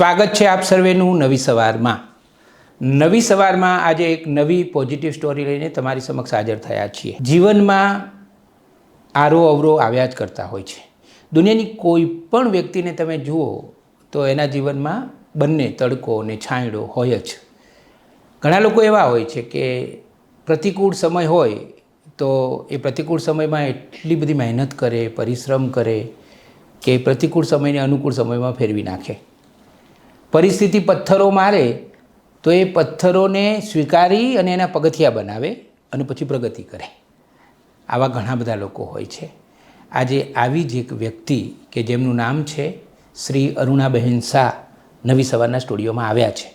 સ્વાગત છે આપ સર્વેનું નવી સવારમાં. નવી સવારમાં આજે એક નવી પોઝિટિવ સ્ટોરી લઈને તમારી સમક્ષ હાજર થયા છીએ. જીવનમાં આરો અવરો આવ્યા જ કરતા હોય છે. દુનિયાની કોઈ પણ વ્યક્તિને તમે જુઓ તો એના જીવનમાં બંને તડકો અને છાંયડો હોય જ. ઘણા લોકો એવા હોય છે કે પ્રતિકૂળ સમય હોય તો એ પ્રતિકૂળ સમયમાં એટલી બધી મહેનત કરે, પરિશ્રમ કરે કે પ્રતિકૂળ સમયને અનુકૂળ સમયમાં ફેરવી નાખે. પરિસ્થિતિ પથ્થરો મારે તો એ પથ્થરોને સ્વીકારી અને એના પગથિયા બનાવે અને પછી પ્રગતિ કરે. આવા ઘણા બધા લોકો હોય છે. આજે આવી જ એક વ્યક્તિ કે જેમનું નામ છે શ્રી અરુણાબહેન શાહ નવી સવારના સ્ટુડિયોમાં આવ્યા છે.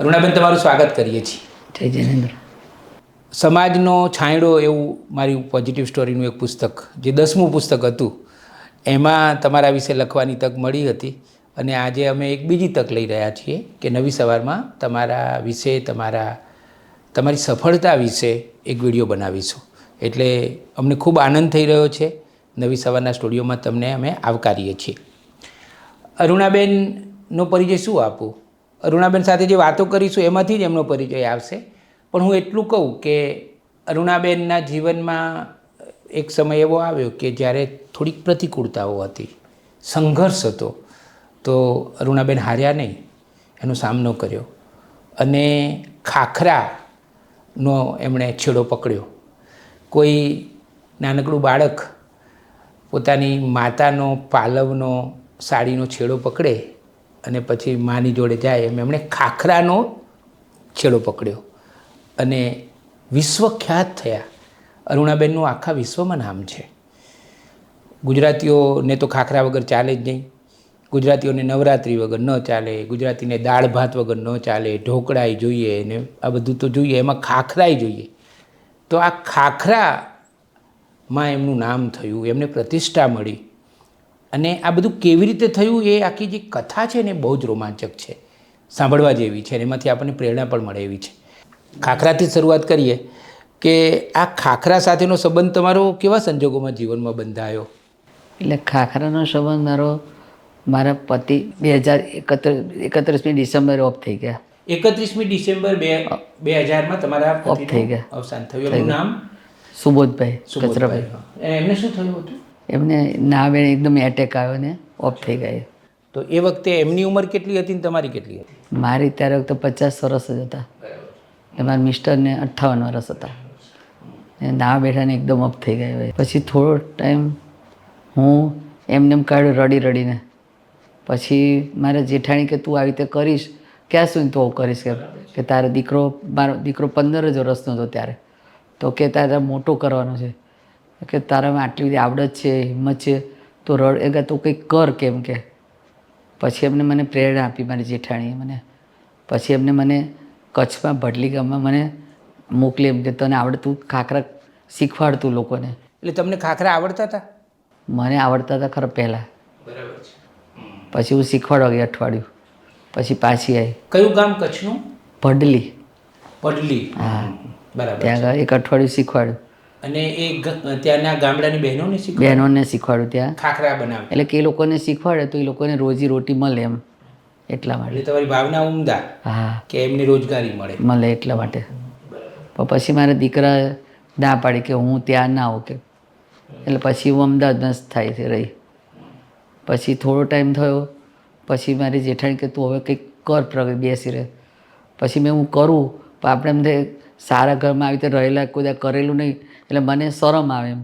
અરુણાબેન તમારું સ્વાગત કરીએ છીએ. જય જયેન્દ્ર સમાજનો છાંયડો એવું મારી પોઝિટિવ સ્ટોરીનું એક પુસ્તક જે દસમું પુસ્તક હતું એમાં તમારા વિશે લખવાની તક મળી હતી. અને આજે અમે એક બીજી તક લઈ રહ્યા છીએ કે નવી સવારમાં તમારા વિશે, તમારા, તમારી સફળતા વિશે એક વીડિયો બનાવીશું. એટલે અમને ખૂબ આનંદ થઈ રહ્યો છે. નવી સવારના સ્ટુડિયોમાં તમને અમે આવકારીએ છીએ. અરુણાબેનનો પરિચય શું આપું? અરુણાબેન સાથે જે વાતો કરીશું એમાંથી જ એમનો પરિચય આવશે. પણ હું એટલું કહું કે અરુણાબેનના જીવનમાં એક સમય એવો આવ્યો કે જ્યારે થોડીક પ્રતિકૂળતાઓ હતી, સંઘર્ષ હતો તો અરુણાબેન હાર્યા નહીં, એનો સામનો કર્યો. અને ખાખરાનો એમણે છેડો પકડ્યો. કોઈ નાનકડું બાળક પોતાની માતાનો પાલવનો સાડીનો છેડો પકડે અને પછી માની જોડે જાય એમ એમણે ખાખરાનો છેડો પકડ્યો. અને વિશ્વખ્યાત થયા. અરુણાબેનનું આખા વિશ્વમાં નામ છે. ગુજરાતીઓને તો ખાખરા વગર ચાલે જ નહીં. ગુજરાતીઓને નવરાત્રિ વગર ન ચાલે, ગુજરાતીને દાળ ભાત વગર ન ચાલે, ઢોકળાય જોઈએ ને આ બધું તો જોઈએ, એમાં ખાખરાય જોઈએ. તો આ ખાખરામાં એમનું નામ થયું, એમને પ્રતિષ્ઠા મળી. અને આ બધું કેવી રીતે થયું એ આખી જે કથા છે ને બહુ જ રોમાંચક છે, સાંભળવા જેવી છે અને એમાંથી આપણને પ્રેરણા પણ મળે એવી છે. ખાખરાથી શરૂઆત કરીએ કે આ ખાખરા સાથેનો સંબંધ તમારો કેવા સંજોગોમાં જીવનમાં બંધાયો? એટલે ખાખરાનો સંબંધ મારો મારા પતિ બે હજાર એકત્ર એકત્રીસમી ડિસેમ્બર ઓફ થઈ ગયા. એકત્રીસમી ડિસેમ્બર બે બે હજારમાં તમારા ઓફ થઈ ગયા. અવસાન થયું. એમનું નામ? સુબોધભાઈ. કચરાભાઈ. એમને શું થયું હતું? એમને ના બેન એકદમ એટેક આવ્યો ને ઓફ થઈ ગયા તો એ વખતે એમની ઉંમર કેટલી હતી ને તમારી કેટલી હતી? મારી ત્યારે વખતે પચાસ વર્ષ જ હતા. એ મારા મિસ્ટરને અઠ્ઠાવન વર્ષ હતા. ને ના બેઠાને એકદમ અપ થઈ ગયા પછી થોડો ટાઈમ હું એમને એમ કાઢ્યું રડી રડીને. પછી મારા જેઠાણી કે તું આવી રીતે કરીશ ક્યાં સુધી તું આવું કરીશ કે કે તારો દીકરો મારો દીકરો પંદર જ વર્ષનો હતો ત્યારે. તો કે તારે મોટો કરવાનો છે. કે તારામાં આટલી બધી આવડત છે હિંમત છે તો રડ એ તું કંઈક કર કેમ કે. પછી એમને મને પ્રેરણા આપી મારી જેઠાણીએ મને. પછી એમને મને કચ્છમાં ભડલી ગામમાં મને મોકલી એમ કે તને આવડતું ખાખરા શીખવાડતું લોકોને. એટલે તમને ખાખરા આવડતા હતા? મને આવડતા હતા ખરા પહેલાં. બરાબર છે. પછી હું શીખવાડવા ગઈ અઠવાડિયું. પછી પાછી આવી કયું ગામ કચ્છનું? ભડલી. ભડલી. હા. બરાબર ત્યાં એક અઠવાડિયું શીખવાડ્યું. અને એ ત્યાંના ગામડાની બહેનોને શીખવાડ્યું? બહેનોને શીખવાડ્યું ત્યાં. ખાખરા બનાવ. એટલે કે એ લોકોને શીખવાડે તો એ લોકોને રોજી રોટી મળે એમ. એટલા માટે. તમારી ભાવના ઉમદા હા. કે એમને રોજગારી મળે. મળે એટલા માટે. પછી મારા દીકરા ના પાડી કે હું ત્યાં ના આવું કે. એટલે પછી હું અમદાવાદમાં જ થાય છે રહી. પછી થોડો ટાઈમ થયો, પછી મારી જેઠાણી કે, તું હવે કંઈક કર પ્રગતિ, બેસી રહે. પછી મેં હું કરું, પણ આપણે એમ સારા ઘરમાં આવી રીતે રહેલા, કોઈ કરેલું નહીં, એટલે મને શરમ આવે એમ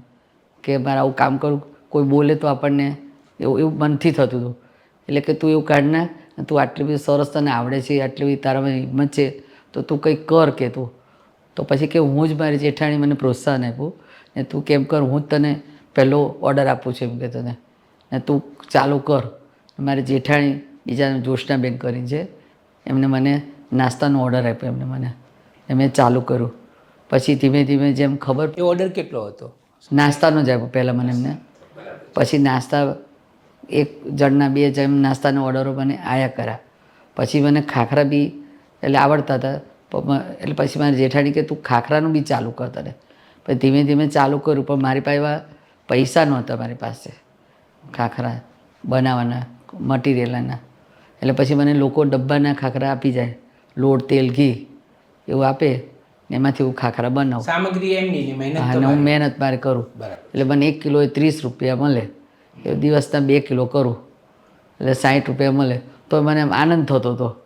કે મારે આવું કામ કરું, કોઈ બોલે તો આપણને એવું એવું મનથી થતું હતું. એટલે કે તું એવું કાઢ ના તું આટલી બધી સરસ તને આવડે છે, આટલી બધી તારામાં હિંમત છે, તો તું કંઈક કર કે તું. તો પછી કે હું જ મારી જેઠાણી મને પ્રોત્સાહન આપ્યું, ને તું કેમ કર, હું જ તને પહેલો ઓર્ડર આપું છું એમ કે તને. ને તું ચાલુ કર. મારી જેઠાણી બીજા જોશનાબેન કરીને છે. એમને મને નાસ્તાનો ઓર્ડર આપ્યો એમને મને. એ મેં ચાલુ કર્યું. પછી ધીમે ધીમે જેમ ખબર એ ઓર્ડર કેટલો હતો? નાસ્તાનો જ આપ્યો પહેલાં મને એમને. પછી નાસ્તા એક જણના બે જેમ નાસ્તાના ઓર્ડરો મને આયા કર્યા. પછી મને ખાખરા બી એટલે આવડતા હતા. એટલે પછી મારી જેઠાણી કે તું ખાખરાનું બી ચાલુ કર તને. પછી ધીમે ધીમે ચાલુ કર્યું. પણ મારી પાસે એવા પૈસા નહોતા મારી પાસે. ખાખરા બનાવવાના મટીરિયલના. એટલે પછી મને લોકો ડબ્બાના ખાખરા આપી જાય. લોટ તેલ ઘી એવું આપે એમાંથી હું ખાખરા બનાવું. સામગ્રી એમની ને હા મહેનત મારે કરું. એટલે મને એક કિલો એ ત્રીસ રૂપિયા મળે. એ દિવસના બે કિલો કરું. એટલે સાઠ રૂપિયા મળે. તો મને આનંદ થતો હતો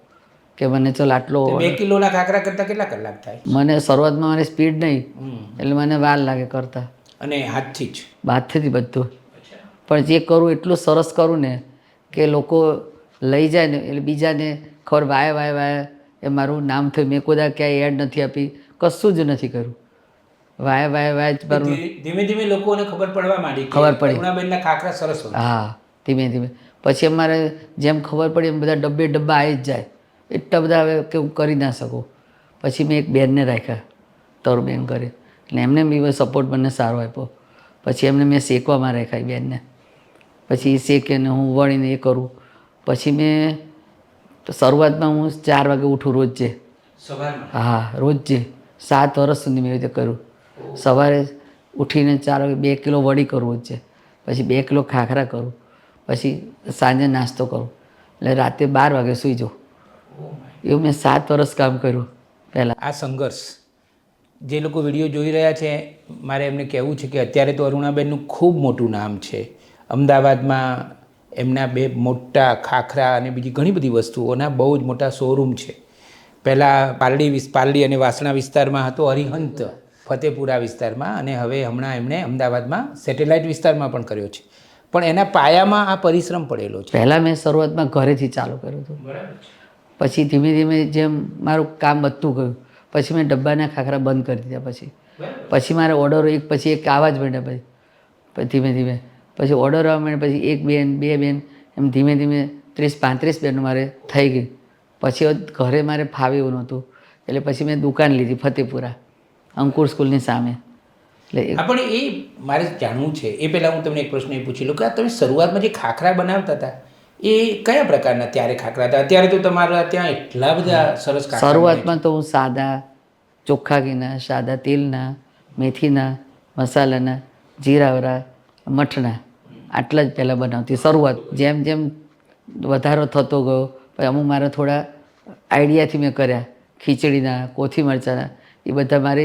કે મને ચાલ આટલો બે કિલોના ખાખરા કરતા કેટલા કલાક થાય? મને શરૂઆતમાં મારી સ્પીડ નહીં. એટલે મને વાર લાગે કરતા. અને હાથથી જ? બાદથી બધું. પણ જે કરું એટલું સરસ કરું ને કે લોકો લઈ જાય ને એટલે બીજાને ખબર વાય વાય વાય એ મારું નામ થયું મેં કોઈ ક્યાંય એડ નથી આપી. કશું જ નથી કર્યું. વાય વાય વાય જ મારું ધીમે ધીમે લોકોને ખબર પડવા માંડી ખબર પડી. કરુણાબેનના ખાખરા સરસ હા ધીમે ધીમે. પછી અમારે જેમ ખબર પડી એમ બધા ડબ્બે ડબ્બા આવી જ જાય. એટલા બધા હવે કે હું કરી ના શકું. પછી મેં એક બેનને રાખ્યા તરુબેન કરી એટલે એમને બી સપોર્ટ મને સારો આપ્યો. પછી એમને મેં શેકવામાં રાખ્યા એ બેનને. પછી એ શેકે ને હું વળીને એ કરું. પછી મેં શરૂઆતમાં હું ચાર વાગે ઉઠું રોજે. હા રોજે. સાત વર્ષ સુધી મેં રીતે કર્યું. સવારે ઉઠીને ચાર વાગે બે કિલો વડી કરું રોજે. પછી બે કિલો ખાખરા કરું. પછી સાંજે નાસ્તો કરું. એટલે રાતે બાર વાગે સૂઈ જાઉં. એવું મેં સાત વર્ષ કામ કર્યું પહેલાં. આ સંઘર્ષ. જે લોકો વીડિયો જોઈ રહ્યા છે મારે એમને કહેવું છે કે અત્યારે તો અરુણાબેનનું ખૂબ મોટું નામ છે. અમદાવાદમાં એમના બે મોટા ખાખરા અને બીજી ઘણી બધી વસ્તુઓના બહુ જ મોટા શોરૂમ છે. પહેલાં પારડી વિસ પારડી અને વાસણા વિસ્તારમાં હતો હરિહંત ફતેપુરા વિસ્તારમાં અને હવે હમણાં એમણે અમદાવાદમાં સેટેલાઇટ વિસ્તારમાં પણ કર્યો છે. પણ એના પાયામાં આ પરિશ્રમ પડેલો છે. પહેલાં મેં શરૂઆતમાં ઘરેથી ચાલુ કર્યું હતું. પછી ધીમે ધીમે જેમ મારું કામ વધતું ગયું પછી મેં ડબ્બાના ખાખરા બંધ કરી દીધા પછી. પછી મારે ઓર્ડરો એક પછી એક આવવા જ મળ્યા પછી ધીમે ધીમે પછી ઓર્ડર આવવા માંડ્યા પછી એક બેન બે બેન એમ ધીમે ધીમે ત્રીસ પાંત્રીસ બેનો મારે થઈ ગઈ. પછી ઘરે મારે ફાવે એવું નહોતું. એટલે પછી મેં દુકાન લીધી ફતેપુરા અંકુર સ્કૂલની સામે. એટલે પણ એ મારે જાણવું છે એ પહેલાં હું તમને એક પ્રશ્ન એ પૂછી લઉં કે તમે શરૂઆતમાં જે ખાખરા બનાવતા હતા એ કયા પ્રકારના ત્યારે ખાખરા હતા? અત્યારે તો તમારા ત્યાં એટલા બધા સરસ શરૂઆતમાં તો હું સાદા ચોખ્ખા ઘીના સાદા તેલના મેથીના મસાલાના જીરાવરા મઠના આટલા જ પહેલાં બનાવતી શરૂઆત જેમ જેમ વધારો થતો ગયો પછી અમુક મારા થોડા આઈડિયાથી મેં કર્યા ખીચડીના કોથી મરચાના એ બધા મારે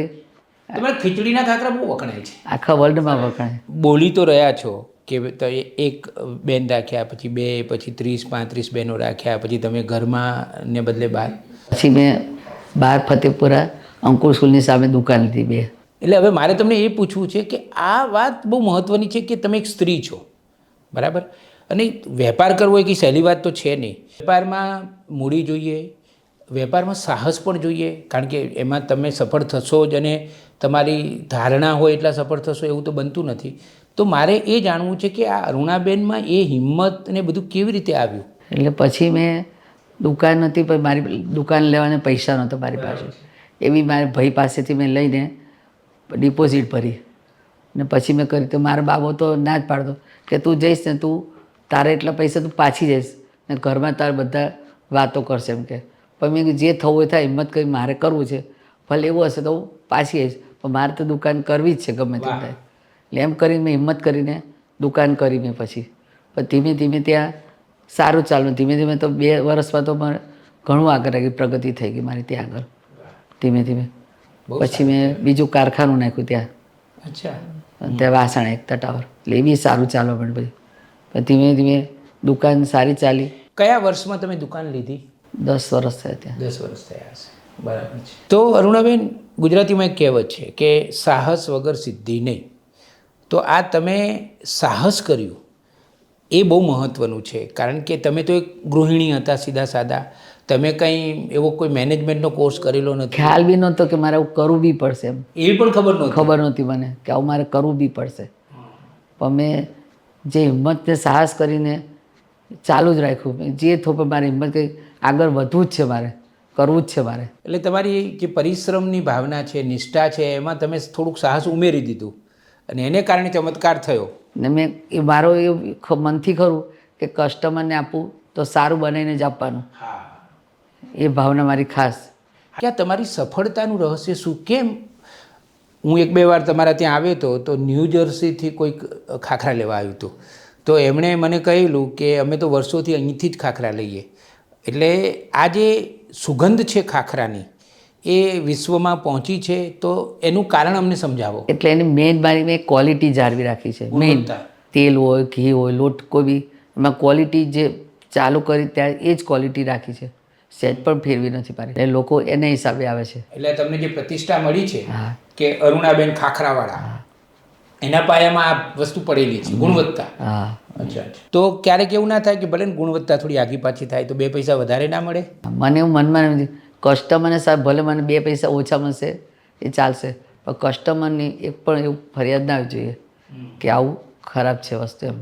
ખીચડીના ખાખરા બહુ વખણાય છે. આખા વર્લ્ડમાં વખણાય. બોલી તો રહ્યા છો કે તો એ એક બેન રાખ્યા પછી બે પછી ત્રીસ પાંત્રીસ બહેનો રાખ્યા પછી તમે ઘરમાં ને બદલે બહાર? પછી મેં બાર ફતેપુરા અંકુર સ્કૂલની સામે દુકાન લીધી બે. એટલે હવે મારે તમને એ પૂછવું છે કે આ વાત બહુ મહત્ત્વની છે કે તમે એક સ્ત્રી છો? બરાબર? અને વેપાર કરવો એ કંઈ સહેલી વાત તો છે નહીં. વેપારમાં મૂડી જોઈએ, વેપારમાં સાહસ પણ જોઈએ, કારણ કે એમાં તમે સફળ થશો જ અને તમારી ધારણા હોય એટલા સફળ થશો એવું તો બનતું નથી. તો મારે એ જાણવું છે કે આ અરુણાબેનમાં એ હિંમત ને બધું કેવી રીતે આવ્યું? એટલે પછી મેં દુકાન હતી પણ મારી દુકાન લેવાને પૈસા નહોતો મારી પાસે. એવી મારા ભાઈ પાસેથી મેં લઈને ડિપોઝિટ ભરી. ને પછી મેં કરી તો મારા બાબો તો ના જ પાડતો. કે તું જઈશ ને તું તારે એટલા પૈસા તું પાછી જઈશ ને ઘરમાં તારે બધા વાતો કરશે એમ કે. પણ મેં જે થવું હોય થાય હિંમત કરી મારે કરવું છે. ભલે એવું હશે તો હું પાછી આવીશ પણ મારે તો દુકાન કરવી જ છે ગમે તેમ થાય. એટલે એમ કરીને મેં હિંમત કરીને દુકાન કરી મેં પછી. પણ ધીમે ધીમે ત્યાં સારું ચાલ્યું ધીમે ધીમે તો બે વર્ષમાં તો મારે ઘણું આગળ આગળ પ્રગતિ થઈ ગઈ મારી ત્યાં આગળ. ધીમે ધીમે. પછી મેં બીજું કારખાનું નાખ્યું ત્યાં. અચ્છા. ત્યાં વાસણ એકતા ટાવર એટલે એ બી સારું ચાલો પણ પછી પછી ધીમે ધીમે દુકાન સારી ચાલી. કયા વર્ષમાં તમે દુકાન લીધી? દસ વર્ષ થયા ત્યાં. દસ વર્ષ થયા હશે. બરાબર છે. તો અરુણાબેન ગુજરાતીમાં એક કહેવત છે કે સાહસ વગર સિદ્ધિ નહીં. તો આ તમે સાહસ કર્યું. એ બહુ મહત્ત્વનું છે. કારણ કે તમે તો એક ગૃહિણી હતા સીધા સાદા. તમે કંઈ એવો કોઈ મેનેજમેન્ટનો કોર્સ કરેલો નથી? ખ્યાલ બી નહોતો કે મારે આવું કરવું બી પડશે એમ. એવી પણ ખબર નહોતી? ખબર નહોતી મને કે આવું મારે કરવું બી પડશે. પણ મેં જે હિંમતને સાહસ કરીને ચાલુ જ રાખ્યું. જે થોપે મારી હિંમત કંઈ આગળ વધવું જ છે મારે કરવું જ છે મારે. એટલે તમારી જે પરિશ્રમની ભાવના છે નિષ્ઠા છે એમાં તમે થોડુંક સાહસ ઉમેરી દીધું. અને એને કારણે ચમત્કાર થયો. ને મેં એ મારો એ મનથી ખરું કે કસ્ટમરને આપું તો સારું બનાવીને જ આપવાનું. એ ભાવના મારી ખાસ. કે આ તમારી સફળતાનું રહસ્ય શું? કેમ? હું એક બે વાર તમારા ત્યાં આવ્યો હતો તો ન્યૂ જર્સીથી કોઈક ખાખરા લેવા આવ્યું હતું. તો એમણે મને કહેલું કે અમે તો વર્ષોથી અહીંથી જ ખાખરા લઈએ. એટલે આ જે સુગંધ છે ખાખરાની એ વિશ્વમાં પહોંચી છે તો એનું કારણ અમને સમજાવો. એટલે એની મેઇન મારી મેં ક્વોલિટી જાળવી રાખી છે. મેઇન તેલ હોય ઘી હોય લોટ કોઈ બી એમાં ક્વોલિટી જે ચાલુ કરી ત્યારે એ જ ક્વોલિટી રાખી છે. સેજ પણ ફેરવી નથી પાડી. એટલે લોકો એના હિસાબે આવે છે. એટલે તમને જે પ્રતિષ્ઠા મળી છે કે અરુણાબેન ખાખરાવાળા એના પાયામાં આ વસ્તુ પડેલી છે ગુણવત્તા. હા. અચ્છા તો ક્યારેક એવું ના થાય કે ભલે ને ગુણવત્તા થોડી આગી પાછી થાય તો બે પૈસા વધારે ના મળે? મને એવું મનમાં નથી કસ્ટમરને સાહેબ ભલે મને બે પૈસા ઓછા મળશે એ ચાલશે. પણ કસ્ટમરની એક પણ એવું ફરિયાદ ના આવવી જોઈએ કે આવું ખરાબ છે વસ્તુ એમ.